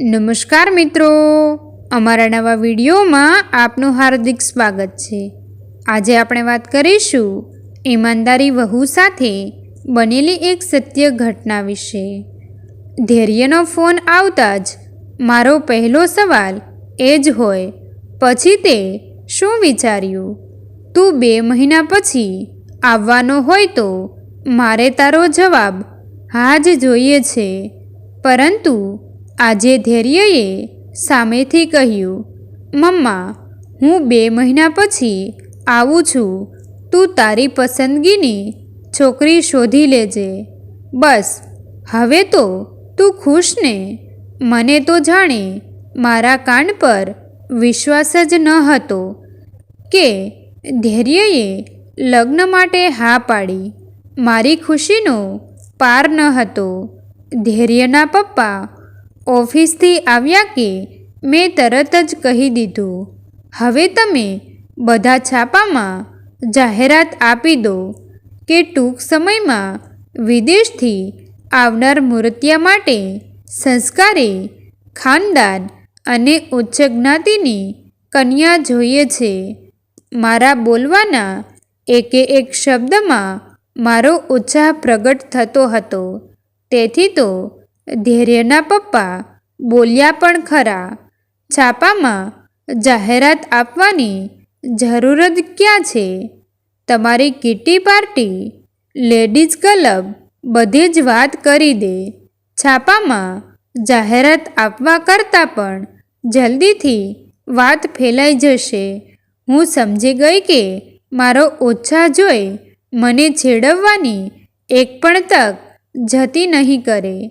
નમસ્કાર મિત્રો. અમારા નવા વિડીયોમાં આપનું હાર્દિક સ્વાગત છે. આજે આપણે વાત કરીશું ઈમાનદારી વહુ સાથે બનેલી એક સત્ય ઘટના વિશે. ધૈર્યનો ફોન આવતા જ મારો પહેલો સવાલ એ જ હોય, પછી તે શું વિચાર્યું? તું બે મહિના પછી આવવાનો હોય તો મારે તારો જવાબ હા જ જોઈએ છે. પરંતુ આજે ધૈર્યએ સામેથી કહ્યું, મમ્મા, હું બે મહિના પછી આવું છું. તું તારી પસંદગીની છોકરી શોધી લેજે. બસ, હવે તો તું ખુશ ને? મને તો જાણે મારા કાન પર વિશ્વાસ જ ન હતો કે ધૈર્યએ લગ્ન માટે હા પાડી. મારી ખુશીનો પાર ન હતો. ધૈર્યના પપ્પા ઓફિસથી આવ્યા કે મેં તરત જ કહી દીધું, હવે તમે બધા છાપામાં જાહેરાત આપી દો કે ટૂંક સમયમાં વિદેશથી આવનાર મૂર્તિયા માટે સંસ્કારે ખાનદાન અને ઉચ્ચ જ્ઞાતિની કન્યા જોઈએ છે. મારા બોલવાના એકે એક શબ્દમાં મારો ઉત્સાહ પ્રગટ થતો હતો. તેથી તો ધૈર્યના પપ્પા બોલ્યા પણ ખરા. છાપામાં જાહેરાત આપવાની જરૂર જ ક્યાં છે? તમારી કીટી પાર્ટી, લેડીઝ ક્લબ બધી જ વાત કરી દે. છાપામાં જાહેરાત આપવા કરતાં પણ જલ્દીથી વાત ફેલાઈ જશે. હું સમજી ગઈ કે મારો ઓછા જોઈ મને છેડવવાની એક પણ તક જતી નહીં કરે.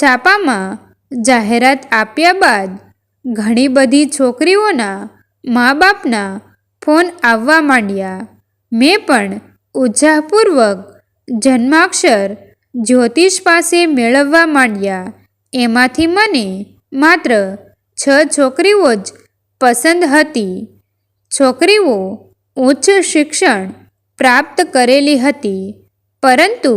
છાપામાં જાહેરાત આપ્યા બાદ ઘણી બધી છોકરીઓના મા બાપના ફોન આવવા માંડ્યા. મેં પણ ઉત્સાહપૂર્વક જન્માક્ષર જ્યોતિષ પાસે મેળવવા માંડ્યા. એમાંથી મને માત્ર છ છોકરીઓ જ પસંદ હતી. છોકરીઓ ઉચ્ચ શિક્ષણ પ્રાપ્ત કરેલી હતી. પરંતુ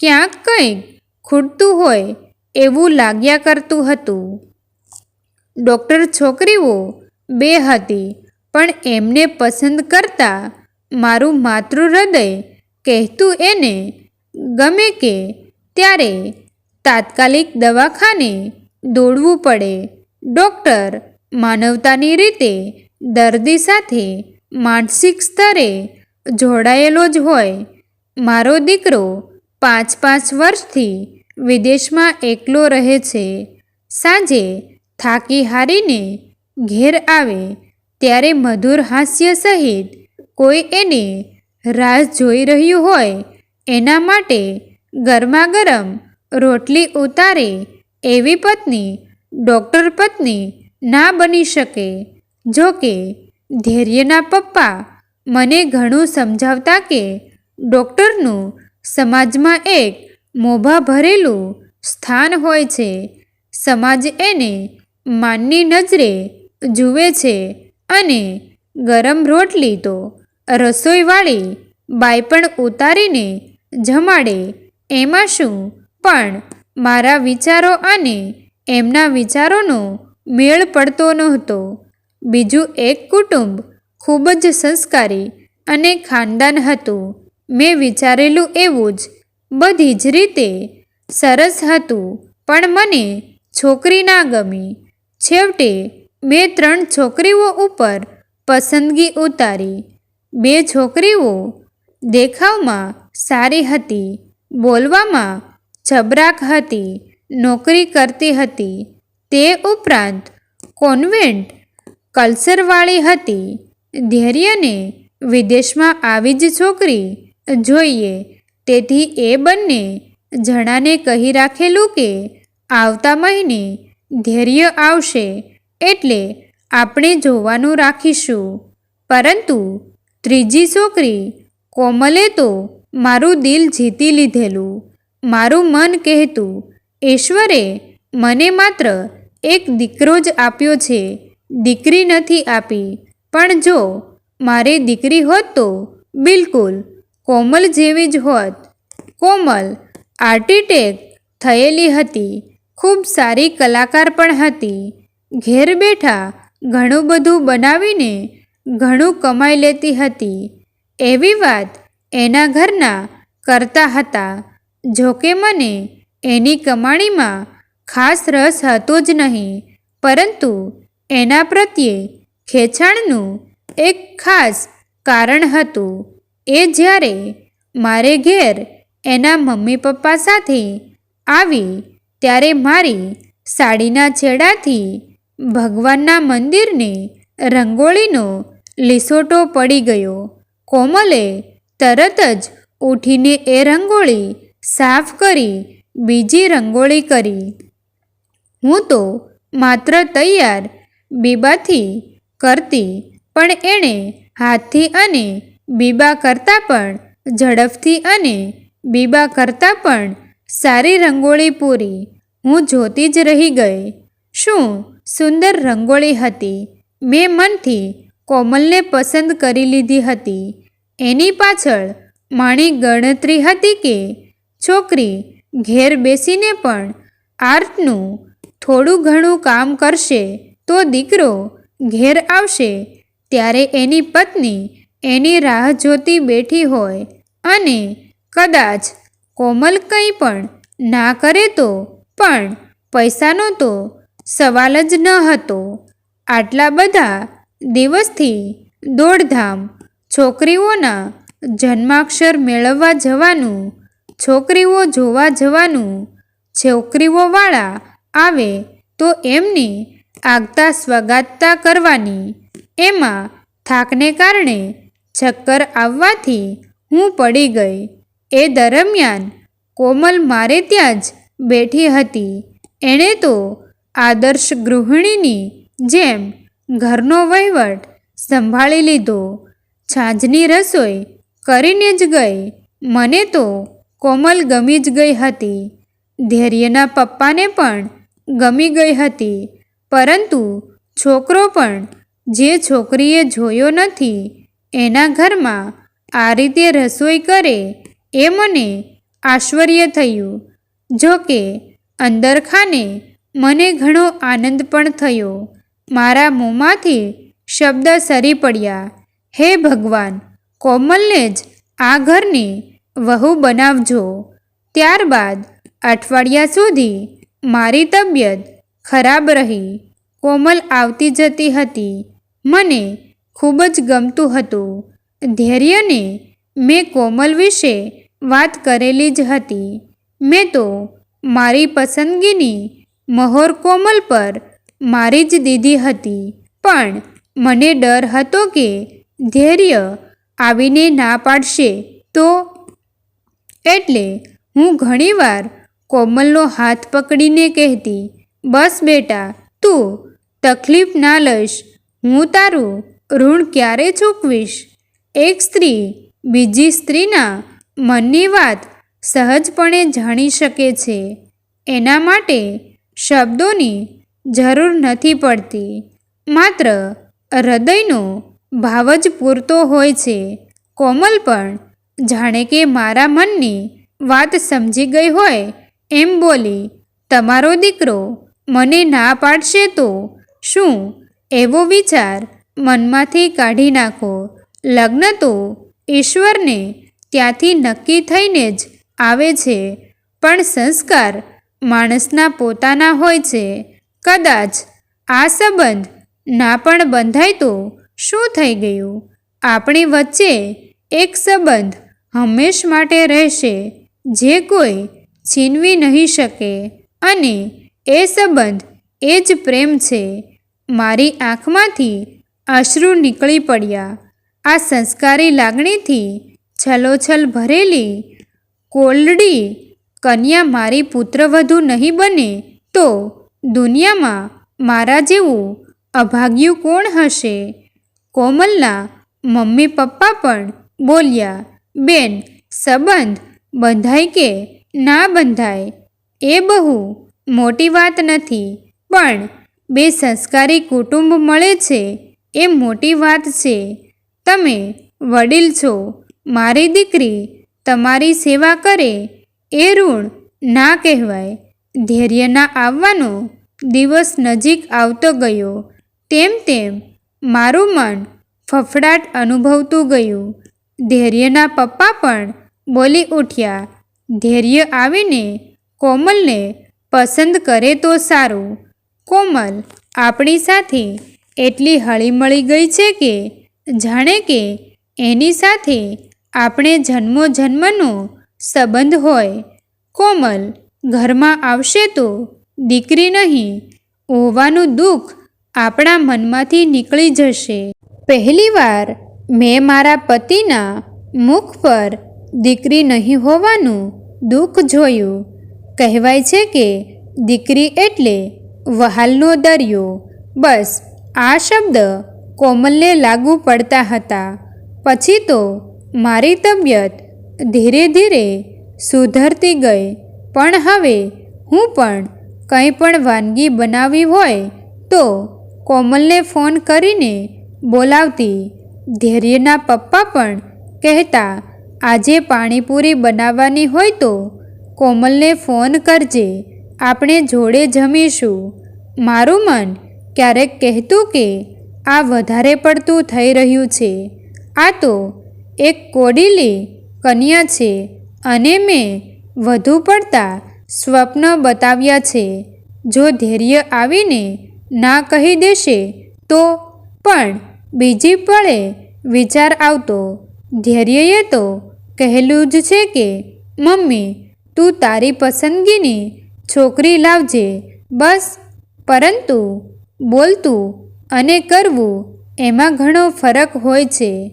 ક્યાંક કંઈક ખૂટતું હોય એવું લાગ્યા કરતું હતું. ડૉક્ટર છોકરીઓ બે હતી, પણ એમને પસંદ કરતા મારું માતૃ હૃદય કહેતું એને ગમે કે ત્યારે તાત્કાલિક દવાખાને દોડવું પડે. ડૉક્ટર માનવતાની રીતે દર્દી સાથે માનસિક સ્તરે જોડાયેલો જ હોય. મારો દીકરો પાંચ પાંચ વર્ષથી વિદેશમાં એકલો રહે છે. સાંજે થાકી હારીને ઘેર આવે ત્યારે મધુર હાસ્ય સહિત કોઈ એને રાહ જોઈ રહ્યું હોય એના માટે ગરમાગરમ રોટલી ઉતારે એવી પત્ની ડૉક્ટર પત્ની ના બની શકે. જો કે ધૈર્યના પપ્પા મને ઘણું સમજાવતા કે ડૉક્ટરનું સમાજમાં એક મોભા ભરેલું સ્થાન હોય છે. સમાજ એને માનની નજરે જુએ છે અને ગરમ રોટલી તો રસોઈવાળી બાઈ પણ ઉતારીને જમાડે. એમાં શું? પણ મારા વિચારો અને એમના વિચારોનો મેળ પડતો નહોતો. બીજું એક કુટુંબ ખૂબ જ સંસ્કારી અને ખાનદાન હતું. મેં વિચારેલું એવું જ બધી જ રીતે સરસ હતું. પણ મને છોકરી ના ગમી. છેવટે મેં ત્રણ છોકરીઓ ઉપર પસંદગી ઉતારી. બે છોકરીઓ દેખાવમાં સારી હતી. બોલવામાં છબરાક હતી. નોકરી કરતી હતી. તે ઉપરાંત કોન્વેન્ટ કલ્ચરવાળી હતી. ધૈર્યને વિદેશમાં આવી જ છોકરી જોઈએ. તેથી એ બંને જણાને કહી રાખેલું કે આવતા મહિને ધૈર્ય આવશે એટલે આપણે જોવાનું રાખીશું. પરંતુ ત્રીજી છોકરી કોમલે તો મારું દિલ જીતી લીધેલું. મારું મન કહેતું ઈશ્વરે મને માત્ર એક દીકરો જ આપ્યો છે. દીકરી નથી આપી. પણ જો મારી દીકરી હોત તો બિલકુલ કોમલ જેવી જ હોત. કોમલ આર્ટિટેક થયેલી હતી. ખૂબ સારી કલાકાર પણ હતી. ઘેર બેઠા ઘણું બધું બનાવીને ઘણું કમાઈ લેતી હતી. એવી વાત એના ઘરના કરતા હતા. જોકે મને એની કમાણીમાં ખાસ રસ હતો જ નહીં, પરંતુ એના પ્રત્યે ખેંચાણનું એક ખાસ કારણ હતું. એ જ્યારે મારે ઘેર એના મમ્મી પપ્પા સાથે આવી, ત્યારે મારી સાડીના છેડાથી ભગવાનના મંદિરને રંગોળીનો લીસોટો પડી ગયો. કોમલે તરત જ ઉઠીને એ રંગોળી સાફ કરી, બીજી રંગોળી કરી. હું તો માત્ર તૈયાર બીબાથી કરતી, પણ એણે હાથથી અને બીબા કરતાં પણ ઝડપથી અને બીબા કરતાં પણ સારી રંગોળી પૂરી. હું જોતી જ રહી ગઈ. શું સુંદર રંગોળી હતી. મેં મનથી કોમલને પસંદ કરી લીધી હતી. એની પાછળ માણી ગણતરી હતી કે છોકરી ઘેર બેસીને પણ આર્ટનું થોડું ઘણું કામ કરશે તો દીકરો ઘેર આવશે, ત્યારે એની પત્ની એની રાહ જોતી બેઠી હોય અને કદાચ કોમલ કંઈ પણ ના કરે તો પણ પૈસાનો તો સવાલ જ ન હતો. આટલા બધા દિવસથી દોડધામ છોકરીઓના જન્માક્ષર મેળવવા જવાનું, છોકરીઓ જોવા જવાનું, છોકરીઓવાળા આવે તો એમની આગતા સ્વગાતતા કરવાની, એમાં થાકને કારણે ચક્કર આવવાથી હું પડી ગઈ. એ દરમિયાન કોમલ મારે ત્યાં જ બેઠી હતી. એણે તો આદર્શ ગૃહિણીની જેમ ઘરનો વહીવટ સંભાળી લીધો. છાંજની રસોઈ કરીને જ ગઈ. મને તો કોમલ ગમી જ ગઈ હતી. ધૈર્યના પપ્પાને પણ ગમી ગઈ હતી. પરંતુ છોકરો પણ જે છોકરીએ જોયો નથી એના ઘરમાં આ રીતે રસોઈ કરે એ મને આશ્ચર્ય થયું. જો કે અંદર ખાને મને ઘણો આનંદ પણ થયો. મારા મોંમાંથી શબ્દ સરી પડ્યા, હે ભગવાન, કોમલને જ આ ઘરની વહુ બનાવજો. ત્યારબાદ અઠવાડિયા સુધી મારી તબિયત ખરાબ રહી. કોમલ આવતી જતી હતી. મને ખૂબ જ ગમતું હતું. ધૈર્યને મેં કોમલ વિશે વાત કરેલી જ હતી. મેં તો મારી પસંદગીની મહોર કોમલ પર મારી જ દીધી હતી. પણ મને ડર હતો કે ધૈર્ય આવીને ના પાડશે. તો એટલે હું ઘણીવાર કોમલનો હાથ પકડીને કહેતી, બસ બેટા, તું તકલીફ ના લઈશ. હું તારું ઋણ ક્યારે ચૂકવીશ? એક સ્ત્રી બીજી સ્ત્રીના મનની વાત સહજપણે જાણી શકે છે. એના માટે શબ્દોની જરૂર નથી પડતી. માત્ર હૃદયનો ભાવ જ પૂરતો હોય છે. કોમલ પણ જાણે કે મારા મનની વાત સમજી ગઈ હોય એમ બોલી, તમારો દીકરો મને ના પાડશે તો શું? એવો વિચાર મનમાંથી કાઢી નાખો. લગ્ન તો ઈશ્વરને ત્યાંથી નક્કી થઈને જ આવે છે, પણ સંસ્કાર માણસના પોતાના હોય છે. કદાચ આ સંબંધ ના પણ બંધાય તો શું થઈ ગયું? આપણી વચ્ચે એક સંબંધ હંમેશ માટે રહેશે, જે કોઈ છીનવી નહીં શકે. અને એ સંબંધ એ જ પ્રેમ છે. મારી આંખમાંથી અશ્રુ નીકળી પડ્યા. આ સંસ્કારી લાગણીથી છલોછલ ભરેલી કોલડી કન્યા મારી પુત્રવધુ નહીં બને તો દુનિયામાં મારા જેવું અભાગ્યું કોણ હશે? કોમલના મમ્મી પપ્પા પણ બોલ્યા, બેન, સંબંધ બંધાય કે ના બંધાય? એ બહુ મોટી વાત નથી. પણ બે સંસ્કારી કુટુંબ મળે છે એ મોટી વાત છે. તમે વડીલ છો. મારી દીકરી તમારી સેવા કરે એ ઋણ ના કહેવાય. ધૈર્યના આવવાનો દિવસ નજીક આવતો ગયો. તેમ તેમ મારું મન ફફડાટ અનુભવતું ગયું. ધૈર્યના પપ્પા પણ બોલી ઉઠ્યા, ધૈર્ય આવીને કોમલને પસંદ કરે તો સારું. કોમલ આપણી સાથે એટલી હળીમળી ગઈ છે કે જાણે કે એની સાથે આપણે જન્મો જન્મનો સંબંધ હોય. કોમલ ઘરમાં આવશે તો દીકરી નહીં, હોવાનું દુઃખ આપણા મનમાંથી નીકળી જશે. પહેલીવાર મેં મારા પતિના મુખ પર દીકરી નહીં હોવાનું દુઃખ જોયું. કહેવાય છે કે દીકરી એટલે વહાલનો દરિયો. બસ આ શબ્દ કોમલને લાગુ પડતા હતા. પછી તો મારી તબિયત ધીરે ધીરે સુધરતી ગઈ. પણ હવે હું પણ કંઈ પણ વાનગી બનાવી હોય તો કોમલને ફોન કરીને બોલાવતી ધૈર્યના પપ્પા પણ કહેતા, આજે પાણીપુરી બનાવવાની હોય તો કોમલને ફોન કરજે. આપણે જોડે જમીશું. મારું મન ક્યારેક કહેતું કે, આ વધારે પડતું થઈ રહ્યું છે. આ તો એક કોડીલી કન્યા છે અને મેં વધુ પડતા સ્વપ્ન બતાવ્યા છે. જો ધૈર્ય આવીને ના કહી દેશે, તો પણ બીજી પળે વિચાર આવતો. ધૈર્યએ તો કહેલું જ છે કે, મમ્મી, તું તારી પસંદગીની છોકરી લાવજે. બસ. પરંતુ બોલતું અને કરવું એમાં ઘણો ફરક હોય છે.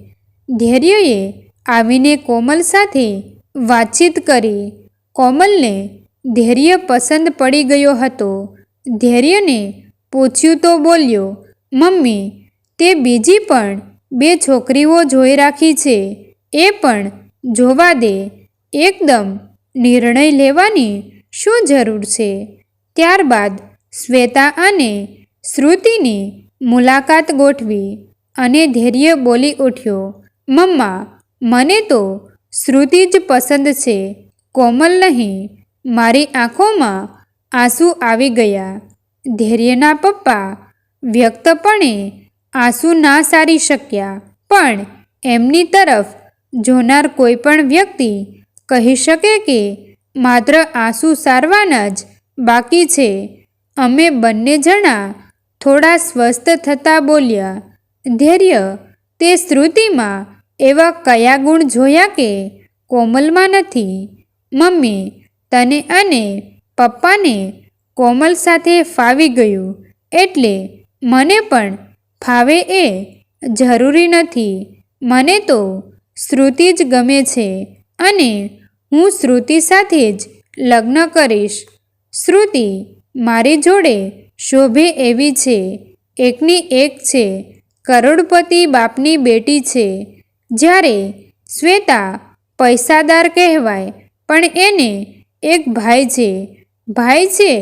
ધૈર્યએ આવીને કોમલ સાથે વાતચીત કરી. કોમલને ધૈર્ય પસંદ પડી ગયો હતો. ધૈર્યને પૂછ્યું તો બોલ્યો, મમ્મી, તે બીજી પણ બે છોકરીઓ જોઈ રાખી છે. એ પણ જોવા દે. એકદમ નિર્ણય લેવાની શું જરૂર છે? ત્યારબાદ શ્વેતા અને શ્રુતિની મુલાકાત ગોઠવી અને ધૈર્ય બોલી ઉઠ્યો, મમ્મા, મને તો શ્રુતિ જ પસંદ છે. કોમલ નહીં, મારી આંખોમાં આંસુ આવી ગયા. ધૈર્યના પપ્પા વ્યક્તપણે આંસુ ના સારી શક્યા. પણ એમની તરફ જોનાર કોઈ પણ વ્યક્તિ કહી શકે કે માત્ર આંસુ સારવાના જ બાકી છે. અમે બંને જણા થોડા સ્વસ્થ થતાં બોલ્યા, ધૈર્ય, તે શ્રુતિમાં એવા કયા ગુણ જોયા કે કોમલમાં નથી? મમ્મી, તને અને પપ્પાને કોમલ સાથે ફાવી ગયું, એટલે મને પણ ફાવે એ જરૂરી નથી. મને તો શ્રુતિ જ ગમે છે અને હું શ્રુતિ સાથે જ લગ્ન કરીશ. શ્રુતિ, મારી જોડે શોભે એવી છે, એકની એક છે, કરોડપતિ બાપની બેટી છે. જ્યારે શ્વેતા પૈસાદાર કહેવાય, પણ એને એક ભાઈ છે. ભાઈ છે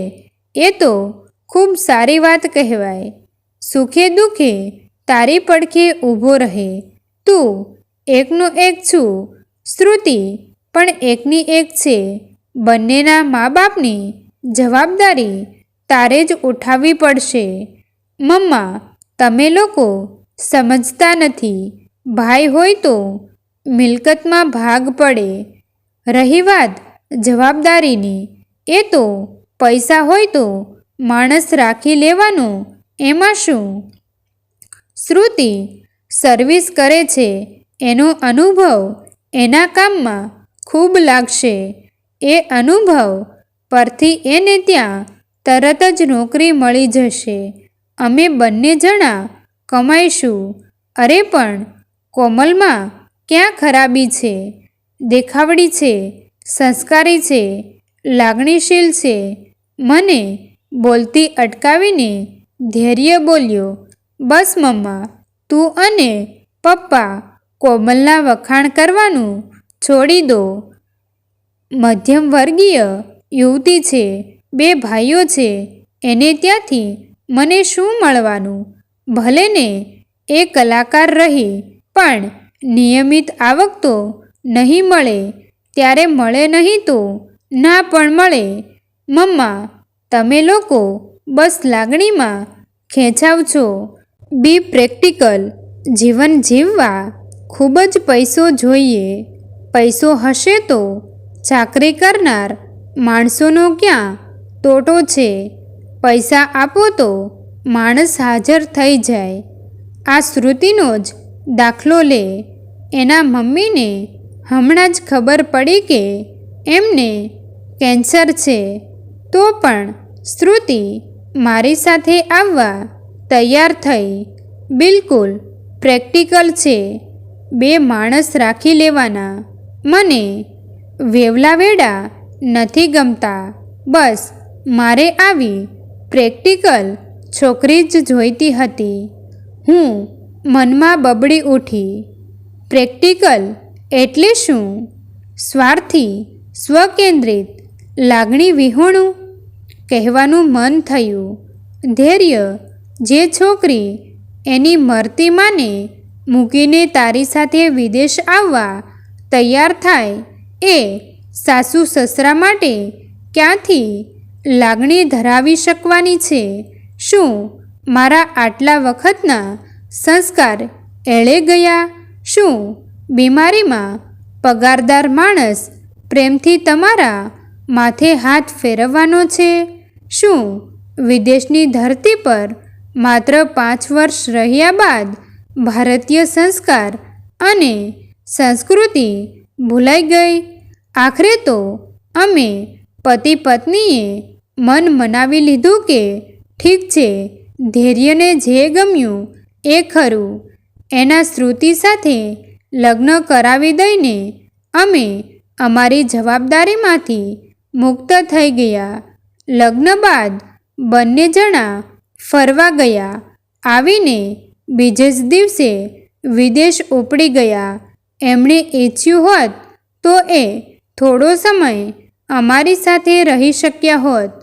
એ તો ખૂબ સારી વાત કહેવાય. સુખે દુઃખે તારી પડખે ઊભો રહે. તું એકનો એક છું, શ્રુતિ પણ એકની એક છે. બંનેના મા બાપની જવાબદારી તારે જ ઉઠાવવી પડશે. મમ્મા, તમે લોકો સમજતા નથી. ભાઈ હોય તો મિલકતમાં ભાગ પડે. રહી વાત જવાબદારીની. એ તો પૈસા હોય તો માણસ રાખી લેવાનો. એમાં શું? શ્રુતિ સર્વિસ કરે છે. એનો અનુભવ એના કામમાં ખૂબ લાગશે. એ અનુભવ પરથી એને ત્યાં તરત જ નોકરી મળી જશે. અમે બંને જણા કમાઈશું. અરે પણ કોમલમાં ક્યાં ખરાબી છે? દેખાવડી છે, સંસ્કારી છે, લાગણીશીલ છે. મને બોલતી અટકાવીને ધૈર્ય બોલ્યો, બસ મમ્મા, તું અને પપ્પા કોમલના વખાણ કરવાનું છોડી દો. મધ્યમ વર્ગીય યુવતી છે. બે ભાઈઓ છે, એને ત્યાંથી મને શું મળવાનું? ભલે ને એ કલાકાર રહી, પણ નિયમિત આવક તો નહીં મળે. ત્યારે મળે નહીં તો ના પણ મળે. મમ્મા, તમે લોકો બસ લાગણીમાં ખેંચાવ છો. Be practical. જીવન જીવવા ખૂબ જ પૈસો જોઈએ. પૈસો હશે તો ચાકરી કરનાર માણસોનો ક્યાં તોટો છે. પૈસા આપો તો માણસ હાજર થઈ જાય. આ શ્રુતિનો જ દાખલો લે. એના મમ્મીને હમણાં જ ખબર પડી કે એમને કેન્સર છે. તો પણ શ્રુતિ મારી સાથે આવવા તૈયાર થઈ. બિલકુલ પ્રેક્ટિકલ છે. બે માણસ રાખી લેવાના. મને વેવલાવેડા નથી ગમતા. બસ મારે આવી પ્રેક્ટિકલ છોકરી જ જોઈતી હતી. હું મનમાં બબડી ઉઠી. પ્રેક્ટિકલ એટલે શું? સ્વાર્થી, સ્વકેન્દ્રિત, લાગણી વિહોણું? કહેવાનું મન થયું. ધૈર્ય, જે છોકરી એની મરતી માને મૂકીને તારી સાથે વિદેશ આવવા તૈયાર થાય એ સાસુ સસરા માટે ક્યાંથી લાગણી ધરાવી શકવાની છે. શું મારા આટલા વખતના સંસ્કાર એળે ગયા? શું બીમારીમાં પગારદાર માણસ પ્રેમથી તમારા માથે હાથ ફેરવવાનો છે? શું વિદેશની ધરતી પર માત્ર પાંચ વર્ષ રહ્યા બાદ ભારતીય સંસ્કાર અને સંસ્કૃતિ ભૂલાઈ ગઈ? આખરે તો અમે પતિ પત્નીએ મન મનાવી લીધું કે, ઠીક છે, ધૈર્યને જે ગમ્યું, એ ખરું. એના શ્રુતિ સાથે લગ્ન કરાવી દઈને અમે અમારી જવાબદારીમાંથી મુક્ત થઈ ગયા. લગ્ન બાદ બંને જણા ફરવા ગયા. આવીને બીજે જ દિવસે વિદેશ ઉપડી ગયા. એમણે ઈચ્છ્યું હોત તો એ થોડો સમય અમારી સાથે રહી શક્યા હોત.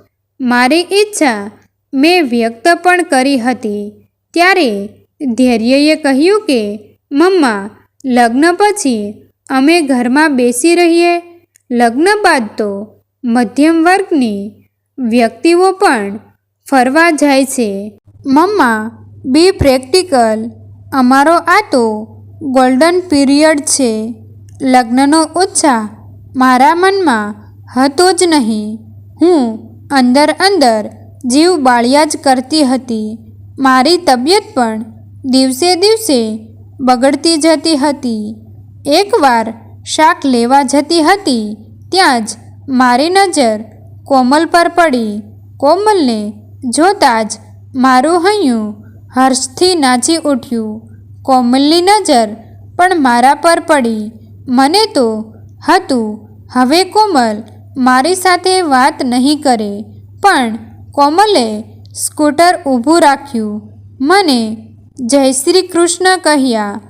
મારી ઈચ્છા મેં વ્યક્ત પણ કરી હતી. ત્યારે ધૈર્યએ કહ્યું કે, મમ્મા, લગ્ન પછી અમે ઘરમાં બેસી રહીએ. લગ્ન બાદ તો મધ્યમ વર્ગની વ્યક્તિઓ પણ ફરવા જાય છે. મમ્મા બી પ્રેક્ટિકલ અમારો આ તો ગોલ્ડન પીરિયડ છે. લગ્નનો ઉત્સાહ મારા મનમાં હતો જ નહીં. હું અંદર અંદર જીવ બાળ્યા જ કરતી હતી. મારી તબિયત પણ દિવસે દિવસે બગડતી જતી હતી. એકવાર શાક લેવા જતી હતી ત્યાં જ મારી નજર કોમલ પર પડી. કોમલને જોતાં જ મારું હૈયું હર્ષથી નાચી ઉઠ્યું. કોમલની નજર પણ મારા પર પડી. મને તો હતું, હવે કોમલ મારી સાથે વાત નહીં કરે. પણ કોમલે સ્કૂટર ઊભું રાખ્યું. મને જય શ્રી કૃષ્ણ કહ્યા.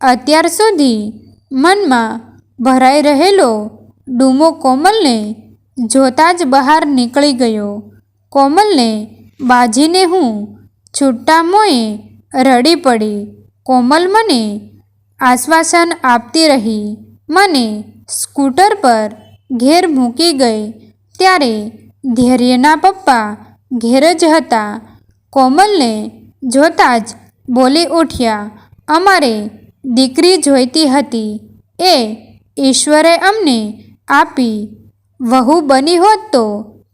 અત્યાર સુધી મનમાં ભરાઈ રહેલો ડૂમો કોમલને જોતાં જ બહાર નીકળી ગયો. કોમલને બાજીને હું છૂટા મોંએ રડી પડી. કોમલ મને આશ્વાસન આપતી રહી. મને સ્કૂટર પર ઘેર મૂકી ગઈ. ત્યારે ધૈર્યના પપ્પા ઘેર જ હતા. કોમલને જોતાં જ બોલી ઉઠ્યા, અમારે દીકરી જોઈતી હતી. એ ઈશ્વરે અમને આપી. વહુ બની હોત તો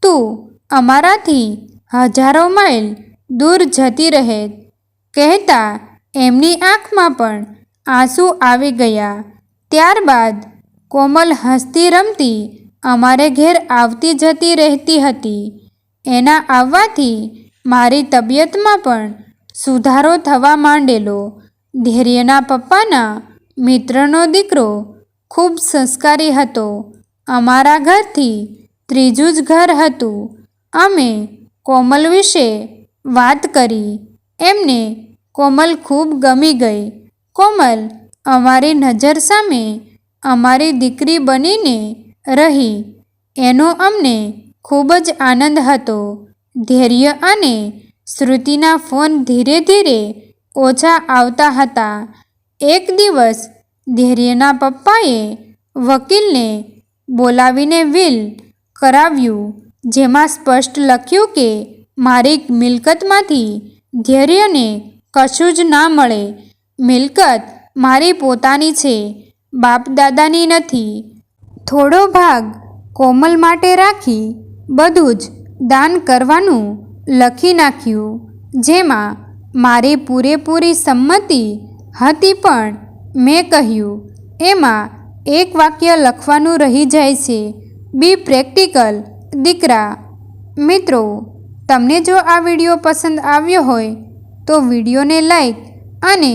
તું અમારાથી હજારો માઇલ દૂર જતી રહેત. કહેતા એમની આંખમાં પણ આંસુ આવી ગયા. ત્યારબાદ કોમલ હસતી રમતી અમારે ઘેર આવતી જતી રહેતી હતી. એના આવવાથી મારી તબિયતમાં પણ સુધારો થવા માંડેલો. ધૈર્યના પપ્પાના મિત્રનો દીકરો ખૂબ સંસ્કારી હતો. અમારા ઘરથી ત્રીજું જ ઘર હતું. અમે કોમલ વિશે વાત કરી. એમને કોમલ ખૂબ ગમી ગઈ. કોમલ અમારી નજર સામે અમારી દીકરી બનીને રહી. એનો અમને ખૂબ જ આનંદ હતો. ધૈર્ય અને શ્રુતિના ફોન ધીરે ધીરે ઓછા આવતા હતા. એક દિવસ ધૈર્યના પપ્પાએ વકીલને બોલાવીને વિલ કરાવ્યું, જેમાં સ્પષ્ટ લખ્યું કે મારી મિલકતમાંથી ધૈર્યને કશું જ ના મળે. મિલકત મારી પોતાની છે. બાપ દાદાની નથી. થોડો ભાગ કોમલ માટે રાખી બધું જ દાન કરવાનું લખી નાખ્યું. જેમાં મારી પૂરેપૂરી સંમતિ હતી પણ મેં કહ્યું, એમાં એક વાક્ય લખવાનું રહી જાય છે. બી પ્રેક્ટિકલ, દીકરા. મિત્રો, તમને જો આ વીડિયો પસંદ આવ્યો હોય, તો વિડીયોને લાઈક અને